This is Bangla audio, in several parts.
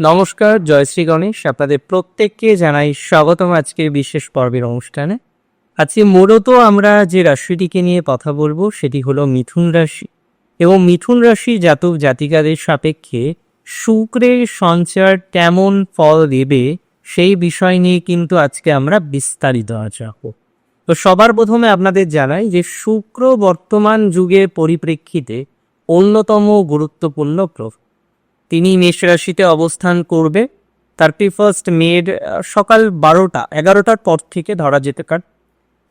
নমস্কার জয়শ্রী গণেশ। আপনাদের প্রত্যেককে জানাই স্বাগতম আজকের বিশেষ পর্বের অনুষ্ঠানে। আজকে মূলত আমরা যে রাশিটিকে নিয়ে কথা বলব, সেটি হলো মিথুন রাশি। এবং মিথুন রাশি জাতক জাতিকাদের সাপেক্ষে শুক্রের সঞ্চার কেমন ফল দেবে, সেই বিষয় নিয়ে কিন্তু আজকে আমরা বিস্তারিত আচারব তো সবার প্রথমে আপনাদের জানাই যে শুক্র বর্তমান যুগের পরিপ্রেক্ষিতে অন্যতম গুরুত্বপূর্ণ গ্রহ। তিনি মেষ রাশিতে অবস্থান করবে। থার্টি ফার্স্ট মের সকাল বারোটা, এগারোটার পর থেকে ধরা যেতে পারে।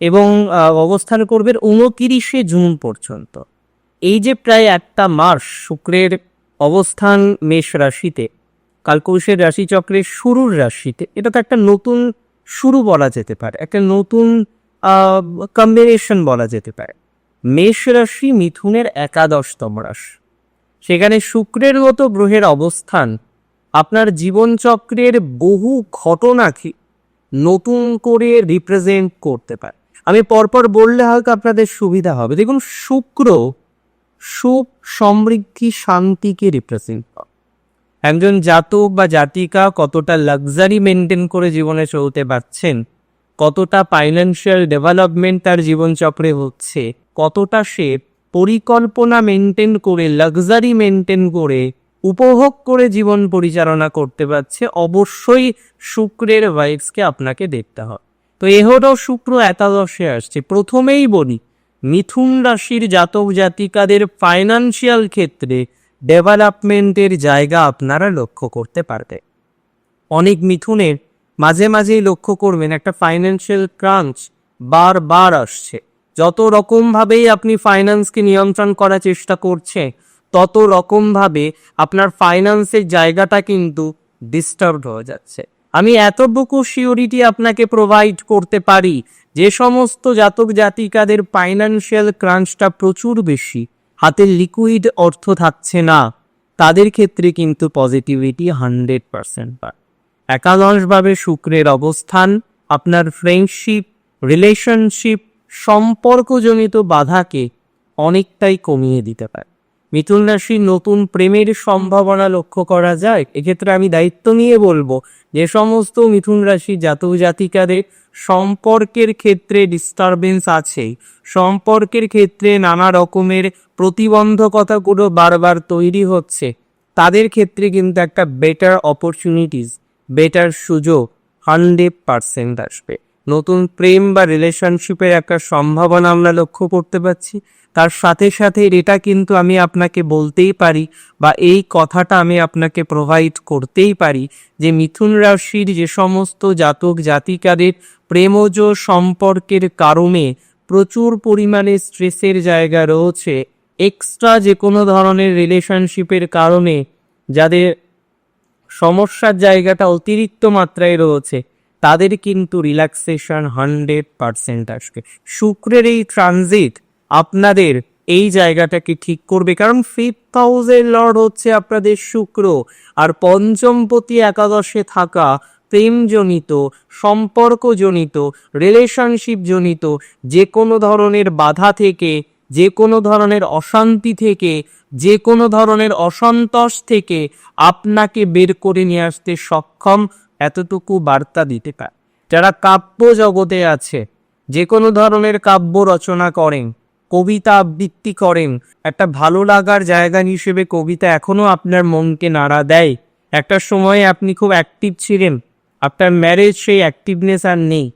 এবং অবস্থান করবে উনতিরিশে জুন পর্যন্ত। এই যে প্রায় একটা মাস শুক্রের অবস্থান মেষ রাশিতে কালকৌশের রাশিচক্রের শুরুর রাশিতে, এটা তো একটা নতুন শুরু বলা যেতে পারে, একটা নতুন কম্বিনেশন বলা যেতে পারে। মেষ রাশি মিথুনের একাদশতম রাশি। সেখানে শুক্রের মতো গ্রহের অবস্থান। আপনার জীবনচক্রের বহু ঘটনাকে নতুন করে রিপ্রেজেন্ট করতে পারে। আমি পরপর বললে হয়তো আপনাদের সুবিধা হবে। দেখুন, শুক্র সুখ, সমৃদ্ধি, শান্তিকে রিপ্রেজেন্ট করে। একজন জাতক বা জাতিকা কতটা লাক্সারি মেনটেন করে জীবনে চলতে পারছেন, কতটা ফাইন্যান্সিয়াল ডেভেলপমেন্ট তার জীবনচক্রে হচ্ছে, কতটা সে পরিকল্পনা মেনটেন করে লাক্সারি মেনটেন করে, উপভোগ করে জীবন পরিচালনা করতে পারছে, অবশ্যই শুক্রের ভাইবসকে আপনাকে দেখতে হবে তো এহরও শুক্র একাদশে আসছে। প্রথমেই বলি, মিথুন রাশির জাতক জাতিকাদের ফাইনান্সিয়াল ক্ষেত্রে ডেভেলপমেন্টের জায়গা আপনারা লক্ষ্য করতে পারবে অনেক মিথুনের মাঝে মাঝেই লক্ষ্য করবেন একটা ফাইন্যান্সিয়াল ক্রাঞ্চ বারবার আসছে। যত রকমভাবেই আপনি ফাইন্যান্সকে নিয়ন্ত্রণ করার চেষ্টা করছে, তত রকমভাবে আপনার ফাইন্যান্সের জায়গাটা কিন্তু ডিস্টার্বড হয়ে যাচ্ছে। আমি এতটুকু সিওরিটি আপনাকে প্রোভাইড করতে পারি যে সমস্ত জাতক জাতিকাদের ফাইন্যান্সিয়াল ক্রাঞ্চটা প্রচুর বেশি, হাতে লিকুইড অর্থ থাকছে না, তাদের ক্ষেত্রে কিন্তু পজিটিভিটি হান্ড্রেড পার্সেন্ট পায়। একাদশভাবে শুক্রের অবস্থান, আপনার ফ্রেন্ডশিপ রিলেশনশিপ সম্পর্কজনিত বাধাকে অনেকটাই কমিয়ে দিতে পারে। মিথুন রাশির নতুন প্রেমের সম্ভাবনা লক্ষ্য করা যায়। এক্ষেত্রে আমি দায়িত্ব নিয়ে বলব, যে সমস্ত মিথুন রাশি জাতক জাতিকাদের সম্পর্কের ক্ষেত্রে ডিস্টারবেন্স আছে সম্পর্কের ক্ষেত্রে নানা রকমের প্রতিবন্ধকতাগুলো বারবার তৈরি হচ্ছে। তাদের ক্ষেত্রে কিন্তু একটা বেটার অপরচুনিটিস বেটার সুযোগ হান্ড্রেড পার্সেন্ট আসবে। নতুন প্রেম বা রিলেশনশিপের একটা সম্ভাবনা আমরা লক্ষ্য করতে পারছি। তার সাথে সাথে এটা কিন্তু আমি আপনাকে বলতেই পারি বা এই কথাটা আমি আপনাকে প্রোভাইড করতেই পারি যে মিথুন রাশির যে সমস্ত জাতক জাতিকাদের প্রেমজ সম্পর্কের কারণে প্রচুর পরিমাণে স্ট্রেসের জায়গা রয়েছে। এক্সট্রা যে কোনো ধরনের রিলেশনশিপের কারণে যাদের সমস্যার জায়গাটা অতিরিক্ত মাত্রায় রয়েছে। তাদের কিন্তু রিল্যাক্সেশন হান্ড্রেড পার্সেন্ট আসবে। শুক্রের এই ট্রানজিট আপনাদের এই জায়গাটাকে ঠিক করবে, কারণ ফিফথ হাউসের লর্ড হচ্ছে আপনাদের শুক্র, আর পঞ্চমপতি একাদশে থাকা প্রেমজনিত, সম্পর্কজনিত রিলেশনশিপ জনিত, যে কোনো ধরনের বাধা থেকে, যে কোনো ধরনের অশান্তি থেকে, যে কোনো ধরনের অসন্তোষ থেকে আপনাকে বের করে নিয়ে আসতে সক্ষম এতটুকু বার্তা দিতে পারে। যারা কাব্য জগতে আছে যে কোনো ধরনের কাব্য রচনা করেন, কবিতা আবৃত্তি করেন, একটা ভালো লাগার জায়গা হিসেবে কবিতা এখনও আপনার মনকে নাড়া দেয়। একটা সময়ে আপনি খুব অ্যাক্টিভ ছিলেন, আপনার ম্যারেজ সেই অ্যাক্টিভনেস আর নেই।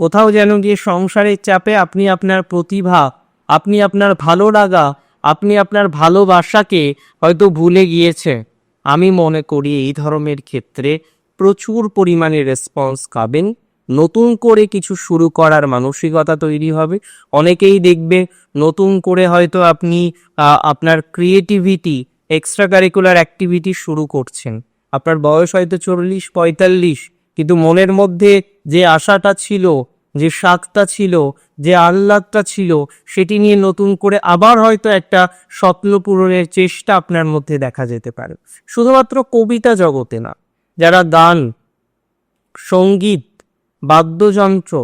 কোথাও যেন গিয়ে সংসারের চাপে আপনি আপনার প্রতিভা, আপনি আপনার ভালো লাগা, আপনি আপনার ভালোবাসাকে হয়তো ভুলে গিয়েছে আমি মনে করি এই ধরনের ক্ষেত্রে প্রচুর পরিমাণে রেসপন্স পাবেন। নতুন করে কিছু শুরু করার মানসিকতা তৈরি হবে। অনেকেই দেখবে নতুন করে হয়তো আপনি আপনার ক্রিয়েটিভিটি এক্সট্রা কারিকুলার অ্যাক্টিভিটি শুরু করছেন। আপনার বয়স হয়তো চল্লিশ, পঁয়তাল্লিশ, কিন্তু মনের মধ্যে যে আশাটা ছিল, যে শাকটা ছিল, যে আহ্লাদটা ছিল, সেটি নিয়ে নতুন করে আবার হয়তো একটা স্বপ্ন পূরণের চেষ্টা আপনার মধ্যে দেখা যেতে পারে। শুধুমাত্র কবিতা জগতে না যারা গান, সংগীত, বাদ্যযন্ত্র,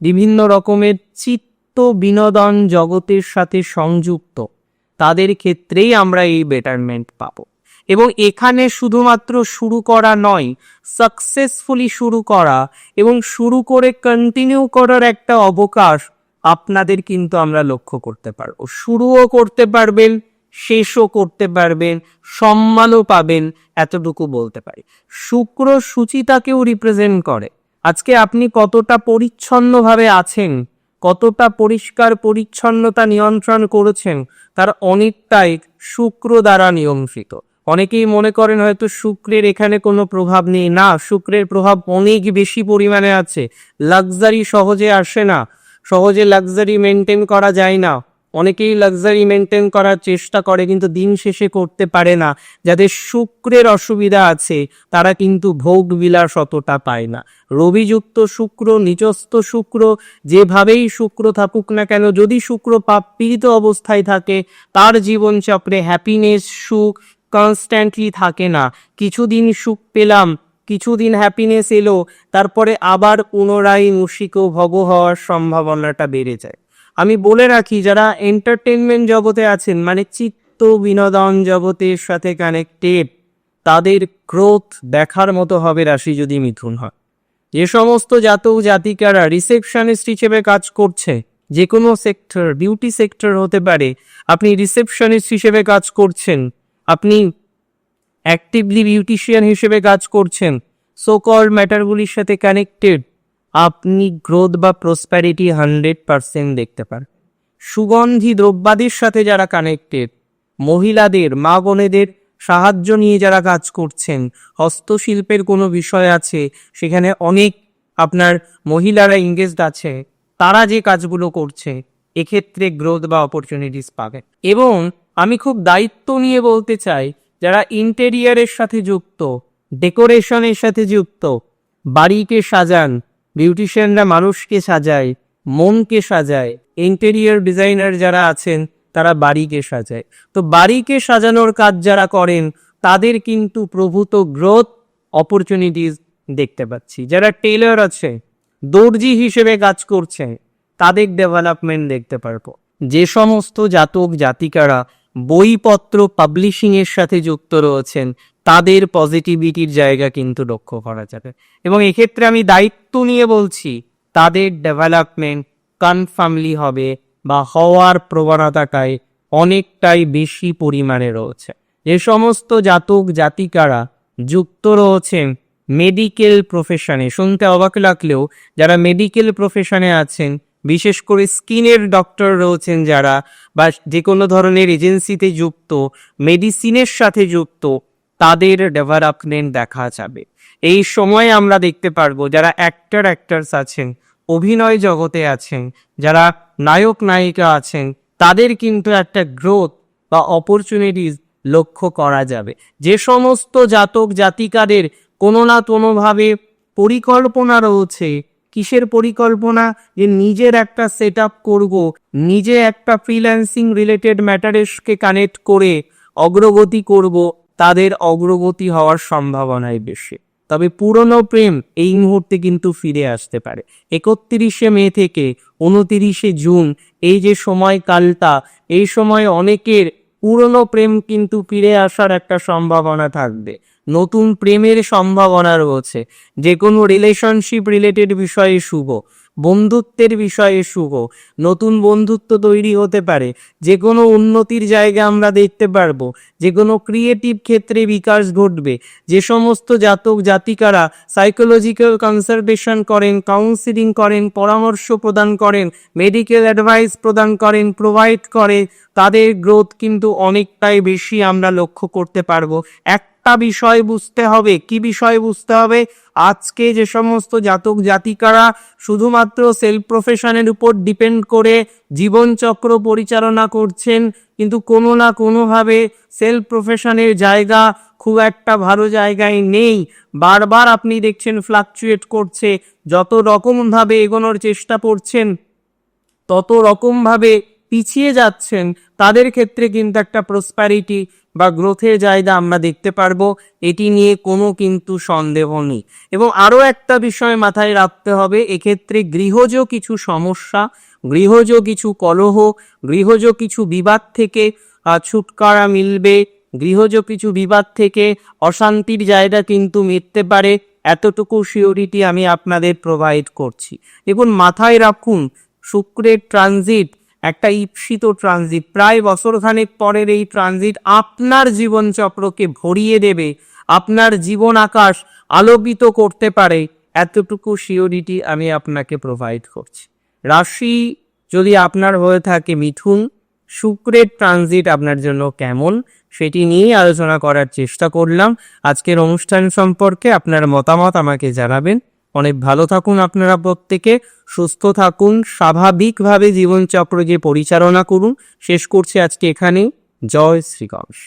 বিভিন্ন রকমের চিত্ত বিনোদন জগতের সাথে সংযুক্ত, তাদের ক্ষেত্রেই আমরা এই বেটারমেন্ট পাবো। এবং এখানে শুধুমাত্র শুরু করা নয় সাকসেসফুলি শুরু করা এবং শুরু করে কন্টিনিউ করার একটা অবকাশ আপনাদের কিন্তু আমরা লক্ষ্য করতে পারব। শুরুও করতে পারবেন শেষও করতে পারবেন, সম্মানও পাবেন, এতটুকু বলতে পারি। শুক্র সুচিতাকেও রিপ্রেজেন্ট করে। আজকে আপনি কতটা পরিচ্ছন্নভাবে আছেন, কতটা পরিষ্কার পরিচ্ছন্নতা নিয়ন্ত্রণ করেছেন, তার অনেকটাই শুক্র দ্বারা নিয়ন্ত্রিত। অনেকেই মনে করেন হয়তো শুক্রের এখানে কোনো প্রভাব নেই। না, শুক্রের প্রভাব অনেক বেশি পরিমাণে আছে। লাক্সারি সহজে আসে না। সহজে লাক্সারি মেনটেন করা যায় না। অনেকেই লাক্সারি মেনটেন করার চেষ্টা করে কিন্তু দিন শেষে করতে পারে না। যাদের শুক্রের অসুবিধা আছে, তারা কিন্তু ভোগ বিলাস অতটা পায় না। রবিযুক্ত শুক্র নিচস্থ শুক্র, যেভাবেই শুক্র থাকুক না কেন, যদি শুক্র পাপ পীড়িত অবস্থায় থাকে, তার জীবনচক্রে হ্যাপিনেস সুখ কনস্ট্যান্টলি থাকে না। কিছুদিন সুখ পেলাম, কিছুদিন হ্যাপিনেস এলো, তারপরে আবার পুনরায় মুশিক ভগ হওয়ার সম্ভাবনাটা বেড়ে যায়। আমি বলে রাখি, যারা এন্টারটেনমেন্ট জগতে আছেন মানে চিত্ত বিনোদন জগতের সাথে কানেক্টেড তাদের ক্রোথ দেখার মতো হবে রাশি যদি মিথুন হয়। যে সমস্ত জাতক জাতিকারা রিসেপশনিস্ট হিসেবে কাজ করছে, যে কোনো সেক্টর বিউটি সেক্টর হতে পারে, আপনি রিসেপশনিস্ট হিসেবে কাজ করছেন, আপনি অ্যাক্টিভলি বিউটিশিয়ান হিসেবে কাজ করছেন সোকল ম্যাটারগুলির সাথে কানেক্টেড আপনি গ্রোথ বা প্রসপ্যারিটি হান্ড্রেড পারসেন্ট দেখতে পান। সুগন্ধি দ্রব্যাদির সাথে যারা কানেক্টেড মহিলাদের মা বোনেদের সাহায্য নিয়ে যারা কাজ করছেন, হস্তশিল্পের কোনো বিষয় আছে, সেখানে অনেক আপনার মহিলারা ইংগেজড আছে, তারা যে কাজগুলো করছে, এক্ষেত্রে গ্রোথ বা অপরচুনিটিস পাবে এবং আমি খুব দায়িত্ব নিয়ে বলতে চাই, যারা ইন্টেরিয়ারের সাথে যুক্ত ডেকোরেশনের সাথে যুক্ত, বাড়িকে সাজান বিউটিশিয়ানরা মানুষকে সাজায়, মনকে সাজায়। ইন্টেরিয়র ডিজাইনার যারা আছেন, তারা বাড়িকে সাজায়। তো বাড়িকে সাজানোর কাজ যারা করেন, তাদের কিন্তু প্রভূত গ্রোথ অপরচুনিটিস দেখতে পাচ্ছি। যারা টেলার আছে, দর্জি হিসেবে কাজ করছে, তাদের ডেভেলপমেন্ট দেখতে পারব। যে সমস্ত জাতক জাতিকারা বইপত্র পাবলিশিং এর সাথে যুক্ত রয়েছেন। তাদের পজিটিভিটির জায়গা কিন্তু লক্ষ্য করা যাবে। এবং এক্ষেত্রে আমি দায়িত্ব নিয়ে বলছি, তাদের ডেভেলপমেন্ট কনফার্মলি হবে বা হওয়ার প্রবণতাটাই অনেকটাই বেশি পরিমাণে রয়েছে। যে সমস্ত জাতক জাতিকারা যুক্ত রয়েছেন মেডিকেল প্রফেশনে শুনতে অবাক লাগলেও যারা মেডিকেল প্রফেশনে আছেন বিশেষ করে স্কিনের ডক্টর রয়েছেন যারা বা যে কোনো ধরনের এজেন্সিতে যুক্ত, মেডিসিনের সাথে যুক্ত, তাদের ডেভেলপমেন্ট দেখা যাবে। এই সময় আমরা দেখতে পারব যারা অ্যাক্টর অ্যাক্টার্স আছেন, অভিনয় জগতে আছেন, যারা নায়ক, নায়িকা আছেন, তাদের কিন্তু একটা গ্রোথ বা অপরচুনিটিস লক্ষ্য করা যাবে। যে সমস্ত জাতক জাতিকাদের কোনো না কোনোভাবে পরিকল্পনা রয়েছে কিসের পরিকল্পনা? যে নিজের একটা সেট আপ করব, নিজে একটা ফ্রিল্যান্সিং রিলেটেড ম্যাটারেসকে কানেক্ট করে অগ্রগতি করব, তাদের অগ্রগতি হওয়ার সম্ভাবনায় বেশি। তবে পুরনো প্রেম এই মুহূর্তে কিন্তু ফিরে আসতে পারে। একত্রিশে মে থেকে উনতিরিশে জুন, এই যে সময়কালটা এই সময় অনেকের পুরনো প্রেম কিন্তু ফিরে আসার একটা সম্ভাবনা থাকবে। নতুন প্রেমের সম্ভাবনা রয়েছে। যে কোনো রিলেশনশিপ রিলেটেড বিষয়ে শুভ, বন্ধুত্বের বিষয়ে শুভ, নতুন বন্ধুত্ব তৈরি হতে পারে। যে কোনো উন্নতির জায়গা আমরা দেখতে পারব। যে কোনো ক্রিয়েটিভ ক্ষেত্রে বিকাশ ঘটবে। যে সমস্ত জাতক জাতিকারা সাইকোলজিক্যাল কনসালটেশন করেন কাউন্সিলিং করেন, পরামর্শ প্রদান করেন মেডিকেল অ্যাডভাইস প্রদান করেন প্রোভাইড করে, তাদের গ্রোথ কিন্তু অনেকটাই বেশি আমরা লক্ষ্য করতে পারব। একটা বিষয় বুঝতে হবে। কি বিষয় বুঝতে হবে? আজকে যে সমস্ত জাতক জাতিকারা শুধুমাত্র সেলফ প্রফেশনের উপর ডিপেন্ড করে জীবনচক্র পরিচালনা করছেন, কিন্তু কোনো না কোনোভাবে সেলফ প্রফেশনের জায়গা খুব একটা ভালো জায়গায় নেই। বারবার আপনি দেখছেন ফ্লাকচুয়েট করছে। যত রকমভাবে এগোনোর চেষ্টা করছেন, তত রকমভাবে পিছিয়ে যাচ্ছেন, তাদের ক্ষেত্রে কিন্তু একটা প্রসপ্যারিটি বা গ্রোথের জায়গা আমরা দেখতে পারব। এটি নিয়ে কোনো কিন্তু সন্দেহ নেই। এবং আরও একটা বিষয় মাথায় রাখতে হবে, এক্ষেত্রে গৃহজ কিছু সমস্যা, গৃহজ কিছু কলহ, গৃহজ কিছু বিবাদ থেকে ছুটকারা মিলবে। গৃহজ কিছু বিবাদ থেকে অশান্তির জায়গা কিন্তু মিটতে পারে। এতটুকু সিওরিটি আমি আপনাদের প্রোভাইড করছি। দেখুন, মাথায় রাখুন, শুক্রের ট্রানজিট একটা ঈপ্সিত ট্রানজিট। প্রায় বছরখানেক পরের এই ট্রানজিট আপনার জীবনচক্রকে ভরিয়ে দেবে, আপনার জীবন আকাশ আলোকিত করতে পারে। এতটুকু সিওরিটি আমি আপনাকে প্রোভাইড করছি। রাশি যদি আপনার হয়ে থাকে মিথুন, শুক্রের ট্রানজিট আপনার জন্য কেমন সেটি নিয়ে আলোচনা করার চেষ্টা করলাম। আজকের অনুষ্ঠান সম্পর্কে আপনার মতামত আমাকে জানাবেন। অনেক ভালো থাকুন আপনারা প্রত্যেকে, সুস্থ থাকুন, স্বাভাবিকভাবে জীবনচক্র যে পরিচালনা করুন। শেষ করছি আজকে এখানেই। জয় শ্রী গণেশ